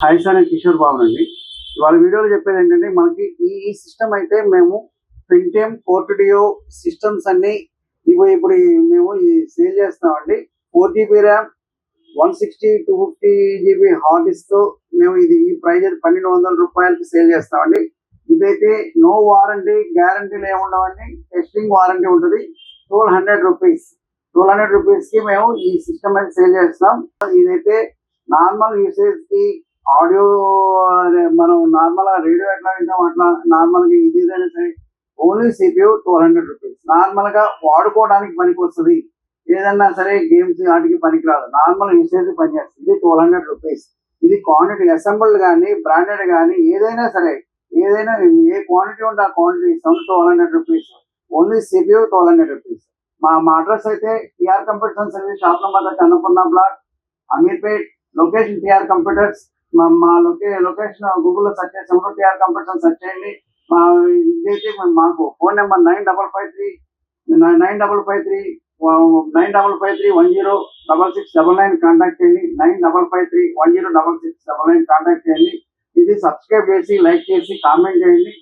Hi sir నేను కిషోర్ బాబు అండి. వాళ్ళ వీడియోలో చెప్పేది ఏంటంటే మనకి ఈ ఈ సిస్టమ్ అయితే మేము ప్రింటెమ్ పోర్టిడియో సిస్టమ్స్ అన్ని ఇవి ఇప్పుడు మేము ఈ సేల్ చేస్తామండి four GB RAM one sixty two fifty GB hard డిస్క్తో మేము ఇది ఈ ప్రైజ్ పన్నెండు వందల రూపాయలకి సేల్ చేస్తామండి ఇదైతే నో వారంటీ గ్యారంటీలు ఏముండవండి? టెస్టింగ్ వారంటీ ఉంటుంది. Twelve hundred rupees twelve hundred రూపీస్కి మేము ఈ సిస్టమ్ అయితే సేల్ చేస్తాం ఇదైతే నార్మల్ యూసేజ్కి ఆడియో మనం నార్మల్ రేడియో ఎట్లా వింటాం అట్లా నార్మల్గా ఇది ఏదైనా సరే only CPU twelve hundred rupees. నార్మల్గా వాడుకోవడానికి పనికి వస్తుంది ఏదన్నా సరే గేమ్స్ వాటికి పనికిరాదు. నార్మల్ యూసేజ్ పనిచేస్తుంది. ఇది ట్వెల్వ్ హండ్రెడ్ రూపీస్. ఇది క్వాంటిటీ అసెంబ్ల్డ్ కానీ బ్రాండెడ్ కానీ ఏదైనా సరే ఏదైనా ఏ క్వాంటిటీ ఉంటే ఆ క్వాంటిటీ ఇస్తాం. Twelve hundred rupees. Only CPU twelve hundred rupees. మా మా అడ్రస్ అయితే TR computers service shop number Annapurna block. Ameerpet location TR computers. మా మా లొకే లొకేషన్ గూగుల్లో సెర్చ్ చేసినప్పుడు టిఆర్ కంపెనీ సెర్చ్ చేయండి. మా ఇదైతే మాకు phone number nine double five three nine double five three nine double five three one zero double six double nine contact చేయండి. Nine double five three one zero double six double nine contact చేయండి. ఇది subscribe చేసి like చేసి comment చేయండి.